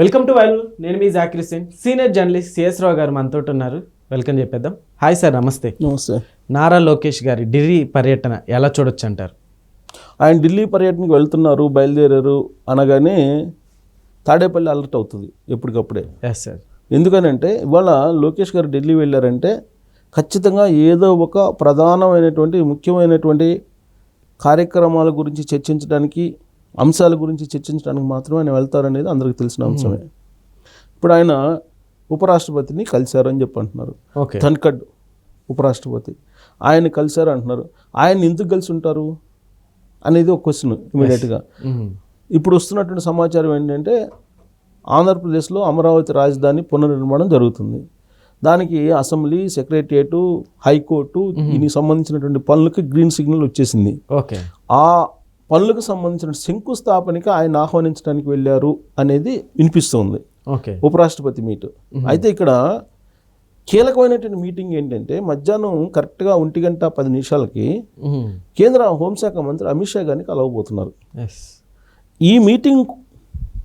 Welcome to వైల్ నేను మీ Zakir Hussain senior journalist C S Rao garu మనతో ఉన్నారు. వెల్కమ్ చెప్పేద్దాం. హాయ్ సార్ నమస్తే. నమస్తే. నారా లోకేష్ గారి ఢిల్లీ పర్యటన ఎలా చూడొచ్చు అంటారు? ఆయన ఢిల్లీ పర్యటనకు వెళ్తున్నారు బయలుదేరారు అనగానే తాడేపల్లి అలర్ట్ అవుతుంది ఎప్పటికప్పుడే. ఎస్ సార్ ఎందుకనంటే ఇవాళ లోకేష్ గారు ఢిల్లీ వెళ్ళారంటే ఖచ్చితంగా ఏదో ఒక ప్రధానమైనటువంటి ముఖ్యమైనటువంటి కార్యక్రమాల గురించి చర్చించడానికి అంశాల గురించి చర్చించడానికి మాత్రమే ఆయన వెళ్తారనేది అందరికీ తెలిసిన అంశమే. ఇప్పుడు ఆయన ఉపరాష్ట్రపతిని కలిశారని చెప్పి అంటున్నారు ధన్కడ్ ఉపరాష్ట్రపతి. ఆయన కలిశారు అంటున్నారు ఆయన ఎందుకు కలిసి ఉంటారు అనేది ఒక క్వశ్చన్ ఇమీడియట్గా ఇప్పుడు వస్తున్నటువంటి సమాచారం ఏంటంటే ఆంధ్రప్రదేశ్లో అమరావతి రాజధాని పునర్నిర్మాణం జరుగుతుంది. దానికి అసెంబ్లీ సెక్రటరియట్ హైకోర్టు దీనికి సంబంధించినటువంటి పనులకి గ్రీన్ సిగ్నల్ వచ్చేసింది. ఓకే. ఆ పనులకు సంబంధించిన శంకుస్థాపనకి ఆయన ఆహ్వానించడానికి వెళ్ళారు అనేది వినిపిస్తుంది. ఓకే. ఉపరాష్ట్రపతి మీట్. అయితే ఇక్కడ కీలకమైనటువంటి మీటింగ్ ఏంటంటే మధ్యాహ్నం కరెక్ట్గా ఒంటి గంట పది నిమిషాలకి కేంద్ర హోంశాఖ మంత్రి అమిత్ షా గారిని కలవబోతున్నారు. ఈ మీటింగ్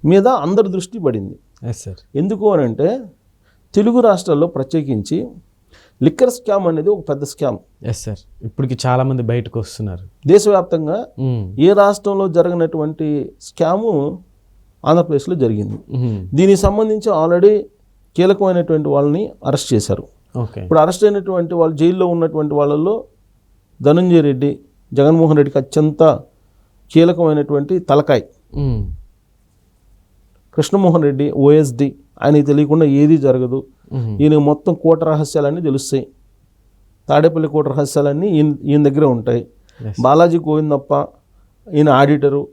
మీద అందరి దృష్టి పడింది. ఎందుకు అని అంటే తెలుగు రాష్ట్రాల్లో ప్రత్యేకించి లిక్కర్ స్కామ్ అనేది ఒక పెద్ద స్కామ్ ఎస్ సార్ ఇప్పటికి చాలా మంది బయటకు వస్తున్నారు దేశవ్యాప్తంగా మ్మ్. ఏ రాష్ట్రంలో జరగనటువంటి స్కాము ఆంధ్రప్రదేశ్లో జరిగింది మ్మ్. దీనికి సంబంధించి ఆల్రెడీ కీలకమైనటువంటి వాళ్ళని అరెస్ట్ చేశారు ఓకే ఇప్పుడు అరెస్ట్ అయినటువంటి వాళ్ళు జైల్లో ఉన్నటువంటి వాళ్ళల్లో ధనంజయ రెడ్డి జగన్మోహన్ రెడ్డికి అత్యంత కీలకమైనటువంటి తలకాయ్ మ్మ్. కృష్ణమోహన్ రెడ్డి ఓఎస్డి ఆయనకి తెలియకుండా ఏది జరగదు. ఈయన మొత్తం కోట రహస్యాలన్నీ తెలుస్తాయి. తాడేపల్లి కోట రహస్యాలన్నీ ఈయన ఈయన దగ్గరే ఉంటాయి. బాలాజీ గోవిందప్ప ఈయన ఆడిటరు.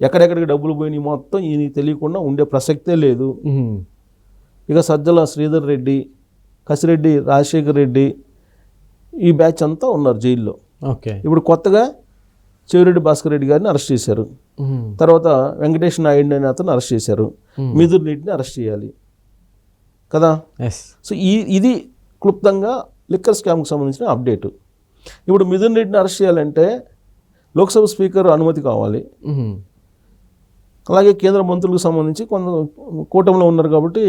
ఎక్కడెక్కడికి డబ్బులు పోయినాయి మొత్తం ఈయనకి తెలియకుండా ఉండే ప్రసక్తే లేదు. ఇక సజ్జల శ్రీధర్ రెడ్డి కసిరెడ్డి రాజశేఖర్ రెడ్డి ఈ బ్యాచ్ అంతా ఉన్నారు జైల్లో. ఓకే. ఇప్పుడు కొత్తగా చెవిరెడ్డి భాస్కర్ రెడ్డి గారిని అరెస్ట్ చేశారు. తర్వాత వెంకటేష్ నాయుడు అనే అతను అరెస్ట్ చేశారు. మిథున్ రెడ్డిని అరెస్ట్ చేయాలి. కదా? సో ఈ ఇది క్లుప్తంగా లిక్కర్ స్కామ్కి సంబంధించిన అప్డేట్ ఇప్పుడు మిథున్ రెడ్డిని అరెస్ట్ చేయాలంటే లోక్సభ స్పీకర్ అనుమతి కావాలి. అలాగే కేంద్ర మంత్రులకు సంబంధించి కొంత కూటమిలో ఉన్నారు కాబట్టి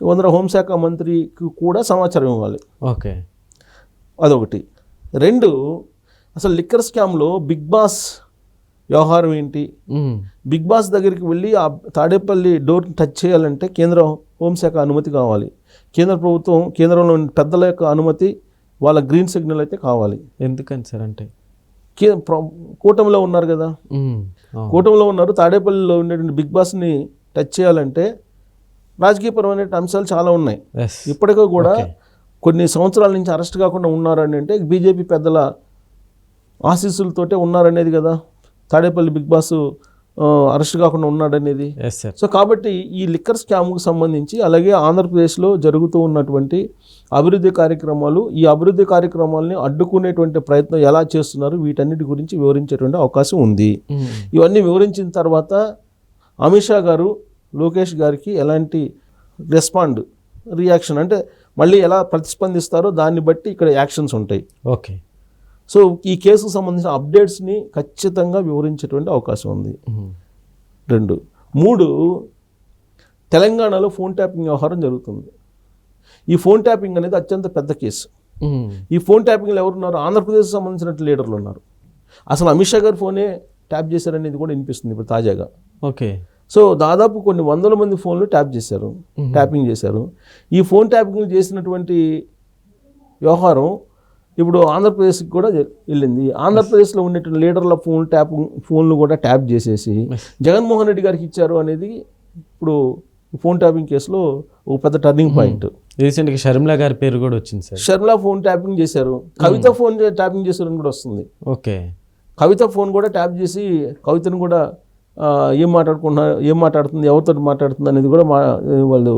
కొందర హోంశాఖ మంత్రికి కూడా సమాచారం ఇవ్వాలి. ఓకే. అదొకటి. రెండు అసలు లిక్కర్ స్కామ్లో బిగ్ బాస్ వ్యవహారం ఏంటి. బిగ్ బాస్ దగ్గరికి వెళ్ళి ఆ తాడేపల్లి డోర్ టచ్ చేయాలంటే కేంద్ర హోంశాఖ అనుమతి కావాలి. కేంద్ర ప్రభుత్వం కేంద్రంలో ఉన్న పెద్దల యొక్క అనుమతి వాళ్ళ గ్రీన్ సిగ్నల్ అయితే కావాలి. ఎందుకని సార్ అంటే? కే ప్ర- కూటమిలో ఉన్నారు కదా. కూటమిలో ఉన్నారు తాడేపల్లిలో ఉండేటువంటి బిగ్ బాస్ని టచ్ చేయాలంటే రాజకీయపరమైన అంశాలు చాలా ఉన్నాయి. ఇప్పటికీ కూడా. కొన్ని సంవత్సరాల నుంచి అరెస్ట్ కాకుండా ఉన్నారని అంటే బీజేపీ పెద్దల ఆశీస్సులతోటే ఉన్నారనేది కదా. తాడేపల్లి బిగ్ బాస్ అరెస్ట్ కాకుండా ఉన్నాడనేది. సో కాబట్టి ఈ లిక్కర్ స్కామ్కు సంబంధించి అలాగే ఆంధ్రప్రదేశ్లో జరుగుతూ ఉన్నటువంటి అభివృద్ధి కార్యక్రమాలు ఈ అభివృద్ధి కార్యక్రమాలని అడ్డుకునేటువంటి ప్రయత్నం ఎలా చేస్తున్నారు వీటన్నిటి గురించి వివరించేటువంటి అవకాశం ఉంది. మ్మ్. ఇవన్నీ వివరించిన తర్వాత అమిత్ షా గారు లోకేష్ గారికి ఎలాంటి రెస్పాండ్ రియాక్షన్ అంటే మళ్ళీ ఎలా ప్రతిస్పందిస్తారో దాన్ని బట్టి ఇక్కడ యాక్షన్స్ ఉంటాయి. ఓకే సో ఈ కేసుకు సంబంధించిన అప్డేట్స్ని ఖచ్చితంగా వివరించేటువంటి అవకాశం ఉంది. రెండు. మూడు తెలంగాణలో ఫోన్ ట్యాపింగ్ వ్యవహారం జరుగుతుంది. ఈ ఫోన్ ట్యాపింగ్ అనేది అత్యంత పెద్ద కేసు. ఈ ఫోన్ ట్యాపింగ్లో ఎవరున్నారు? ఆంధ్రప్రదేశ్ సంబంధించిన లీడర్లు ఉన్నారు. అసలు అమిత్ షా గారు ఫోనే ట్యాప్ చేశారనేది కూడా వినిపిస్తుంది ఇప్పుడు తాజాగా. ఓకే. సో దాదాపు కొన్ని వందల మంది ఫోన్లు ట్యాప్ చేశారు ట్యాపింగ్ చేశారు. ఈ ఫోన్ ట్యాపింగ్ చేసినటువంటి వ్యవహారం ఇప్పుడు ఆంధ్రప్రదేశ్కి కూడా వెళ్ళింది. ఆంధ్రప్రదేశ్లో ఉన్నటువంటి లీడర్ల ఫోన్ ట్యాపింగ్ ఫోన్లు కూడా ట్యాప్ చేసేసి జగన్మోహన్ రెడ్డి గారికి ఇచ్చారు అనేది ఇప్పుడు ఫోన్ ట్యాపింగ్ కేసులో ఒక పెద్ద టర్నింగ్ పాయింట్. రీసెంట్గా షర్మిలా గారి పేరు కూడా వచ్చింది సార్ షర్మిలా ఫోన్ ట్యాపింగ్ చేశారు. కవిత ఫోన్ ట్యాపింగ్ చేశారని కూడా వస్తుంది. ఓకే. కవిత ఫోన్ కూడా ట్యాప్ చేసి కవితను కూడా ఏం మాట్లాడుకుంటున్నారు ఏం మాట్లాడుతుంది ఎవరితో మాట్లాడుతుంది అనేది కూడా మా వాళ్ళు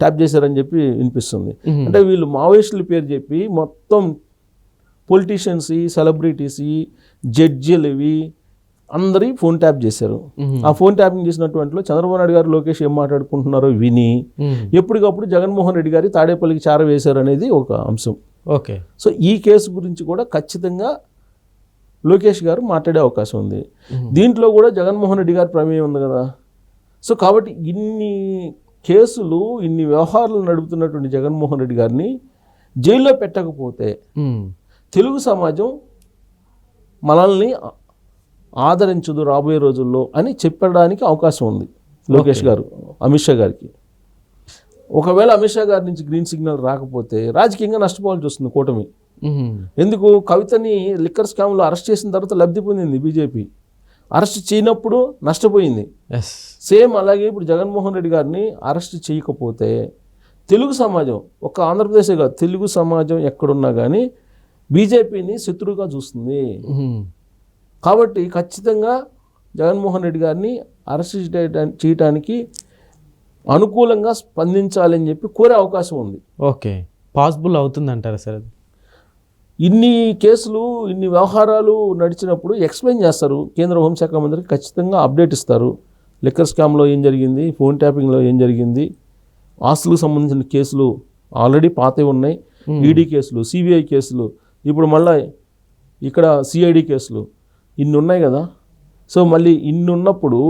ట్యాప్ చేశారని చెప్పి వినిపిస్తుంది. మ్మ్. అంటే వీళ్ళు మావోయిస్టుల పేరు చెప్పి మొత్తం పొలిటీషియన్స్ సెలబ్రిటీస్ జడ్జిలు ఇవి అందరి ఫోన్ ట్యాప్ చేశారు. ఆ ఫోన్ ట్యాపింగ్ చేసినటువంటిలో చంద్రబాబు నాయుడు గారు లోకేష్ ఏం మాట్లాడుకుంటున్నారో విని. ఎప్పటికప్పుడు జగన్మోహన్ రెడ్డి గారి తాడేపల్లికి చార వేశారు అనేది ఒక అంశం ఓకే సో ఈ కేసు గురించి కూడా ఖచ్చితంగా లోకేష్ గారు మాట్లాడే అవకాశం ఉంది. దీంట్లో కూడా జగన్మోహన్ రెడ్డి గారి ప్రమేయం ఉంది కదా సో కాబట్టి ఇన్ని కేసులు ఇన్ని వ్యవహారాలు నడుపుతున్నటువంటి జగన్మోహన్ రెడ్డి గారిని జైల్లో పెట్టకపోతే. తెలుగు సమాజం మనల్ని ఆదరించదు రాబోయే రోజుల్లో అని చెప్పడానికి అవకాశం ఉంది. లోకేష్ గారు అమిత్ షా గారికి. ఒకవేళ అమిత్ షా గారి నుంచి గ్రీన్ సిగ్నల్ రాకపోతే రాజకీయంగా నష్టపోవాల్సి వస్తుంది కూటమి. ఎందుకు? కవితని లిక్కర్ స్కామ్లో అరెస్ట్ చేసిన తర్వాత లబ్ధి పొందింది బీజేపీ. అరెస్ట్ చేయనప్పుడు నష్టపోయింది. ఎస్ సేమ్ అలాగే ఇప్పుడు జగన్మోహన్ రెడ్డి గారిని అరెస్ట్ చేయకపోతే తెలుగు సమాజం ఒక ఆంధ్రప్రదేశే కాదు తెలుగు సమాజం ఎక్కడున్నా కానీ బీజేపీని శత్రువుగా చూస్తుంది. కాబట్టి ఖచ్చితంగా జగన్మోహన్ రెడ్డి గారిని అరెస్ట్ చేయటానికి అనుకూలంగా స్పందించాలని చెప్పి కోరే అవకాశం ఉంది. ఓకే. పాసిబుల్ అవుతుందంటారా సార్ అది? ఇన్ని కేసులు ఇన్ని వ్యవహారాలు నడిచినప్పుడు ఎక్స్ప్లెయిన్ చేస్తారు. కేంద్ర హోంశాఖ మంత్రికి ఖచ్చితంగా అప్డేట్ ఇస్తారు. లిక్కర్ స్కామ్లో ఏం జరిగింది? ఫోన్ ట్యాపింగ్లో ఏం జరిగింది? ఆస్తులకు సంబంధించిన కేసులు ఆల్రెడీ పాతవి ఉన్నాయి. ఈడీ కేసులు సిబిఐ కేసులు ఇప్పుడు మళ్ళీ ఇక్కడ సిఐడి కేసులు. ఇన్ని ఉన్నాయి కదా. సో మళ్ళీ ఇన్ని ఉన్నప్పుడు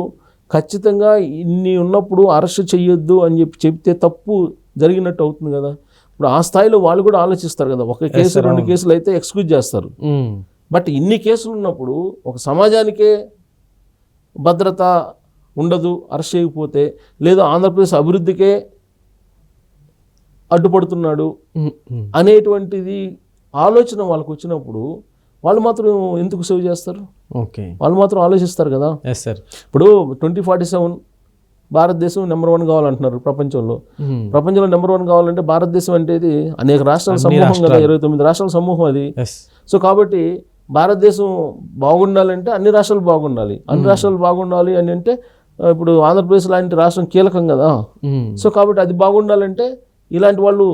ఖచ్చితంగా ఇన్ని ఉన్నప్పుడు అరెస్ట్ చేయొద్దు అని చెప్పి చెప్తే తప్పు జరిగినట్టు అవుతుంది కదా. ఇప్పుడు ఆ స్థాయిలో వాళ్ళు కూడా ఆలోచిస్తారు కదా. ఒక కేసు రెండు కేసులు అయితే ఎక్స్క్యూజ్ చేస్తారు. బట్ ఇన్ని కేసులు ఉన్నప్పుడు ఒక సమాజానికే భద్రత ఉండదు అరెస్ట్ చేయకపోతే లేదా ఆంధ్రప్రదేశ్ అభివృద్ధికే అడ్డుపడుతున్నాడు. అనేటువంటిది ఆలోచన వాళ్ళకు వచ్చినప్పుడు వాళ్ళు మాత్రం ఎందుకు సేవ్ చేస్తారు? ఓకే. వాళ్ళు మాత్రం ఆలోచిస్తారు కదా? ఎస్ సార్ ఇప్పుడు twenty forty seven Bharatadesam number one కావాలంటున్నారు ప్రపంచంలో. ఉమ్. ప్రపంచంలో నెంబర్ వన్ కావాలంటే భారతదేశం అంటే ఇది అనేక రాష్ట్రాల సమూహం కదా ఇరవై తొమ్మిది రాష్ట్రాల సమూహం అది. సో కాబట్టి భారతదేశం బాగుండాలంటే అన్ని రాష్ట్రాలు బాగుండాలి. అన్ని రాష్ట్రాలు బాగుండాలి అని అంటే ఇప్పుడు ఆంధ్రప్రదేశ్ లాంటి రాష్ట్రం కీలకం కదా. ఉమ్. సో కాబట్టి అది బాగుండాలంటే ఇలాంటి వాళ్ళు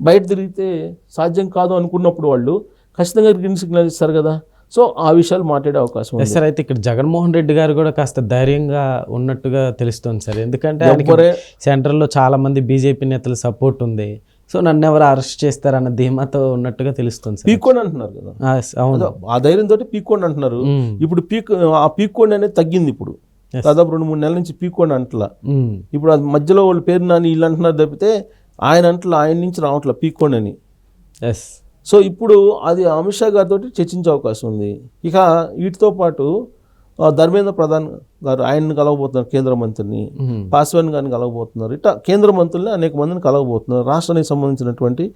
బయట తిరిగితే సాధ్యం కాదు అనుకున్నప్పుడు వాళ్ళు ఖచ్చితంగా గ్రీన్ సిగ్నల్ ఇస్తారు కదా. సో ఆ విషయాలు మాట్లాడే అవకాశం ఉంది. సార్ అయితే ఇక్కడ జగన్మోహన్ రెడ్డి గారు కూడా కాస్త ధైర్యంగా ఉన్నట్టుగా తెలుస్తుంది సార్. ఎందుకంటే ఆయనకి సెంట్రల్లో చాలా మంది బీజేపీ నేతల సపోర్ట్ ఉంది. సో నన్ను ఎవరు అరెస్ట్ చేస్తారన్న ధీమాతో ఉన్నట్టుగా తెలుస్తుంది సార్. పీకోండి అంటున్నారు కదా. అవును. ఆ ధైర్యంతో పీకోండి అంటున్నారు. ఇప్పుడు పీక్ ఆ పీకోండి అనేది తగ్గింది ఇప్పుడు. దాదాపు రెండు మూడు నెలల నుంచి పీకోండి అంటలా. ఇప్పుడు అది మధ్యలో వాళ్ళ పేరు నాని వీళ్ళు అంటున్నారు తప్పితే ఆయన అంటలా ఆయన నుంచి రావట్లే పీక్కోండి అని ఎస్ సో ఇప్పుడు అది అమిత్ షా గారితో చర్చించే అవకాశం ఉంది. ఇక వీటితో పాటు ధర్మేంద్ర ప్రధాన్ గారు ఆయన్ని కలవబోతున్నారు కేంద్ర మంత్రిని. పాస్వాన్ గారిని కలవబోతున్నారు. ఇట్లా కేంద్ర మంత్రుల్ని అనేక మందిని కలవబోతున్నారు. రాష్ట్రానికి సంబంధించినటువంటి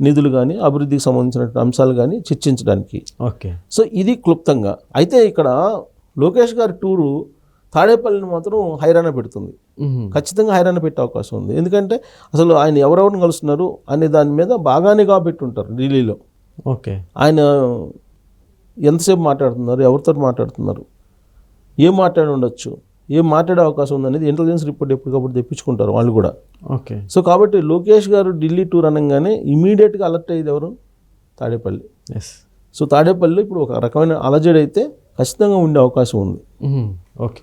నిధులు కానీ అభివృద్ధికి సంబంధించినటువంటి అంశాలు కానీ చర్చించడానికి. ఓకే. సో ఇది క్లుప్తంగా. అయితే ఇక్కడ లోకేష్ గారి టూరు తాడేపల్లిని మాత్రం హైరాణ పెడుతుంది. ఖచ్చితంగా హైరాణ పెట్టే అవకాశం ఉంది. ఎందుకంటే అసలు ఆయన ఎవరెవరిని కలుస్తున్నారు అనే దాని మీద బాగానే కాబెట్టుంటారు ఢిల్లీలో. ఓకే. ఆయన ఎంతసేపు మాట్లాడుతున్నారు ఎవరితో మాట్లాడుతున్నారు ఏం మాట్లాడి ఉండొచ్చు ఏం మాట్లాడే అవకాశం ఉందనేది ఇంటెలిజెన్స్ రిపోర్ట్ ఎప్పటికప్పుడు తెప్పించుకుంటారు వాళ్ళు కూడా. ఓకే. సో కాబట్టి లోకేష్ గారు ఢిల్లీ టూర్ అనగానే ఇమీడియట్గా అలర్ట్ అయ్యేది ఎవరు? తాడేపల్లి. ఎస్ సో తాడేపల్లి ఇప్పుడు ఒక రకమైన అలజడి అయితే ఖచ్చితంగా ఉండే అవకాశం ఉంది. Okay.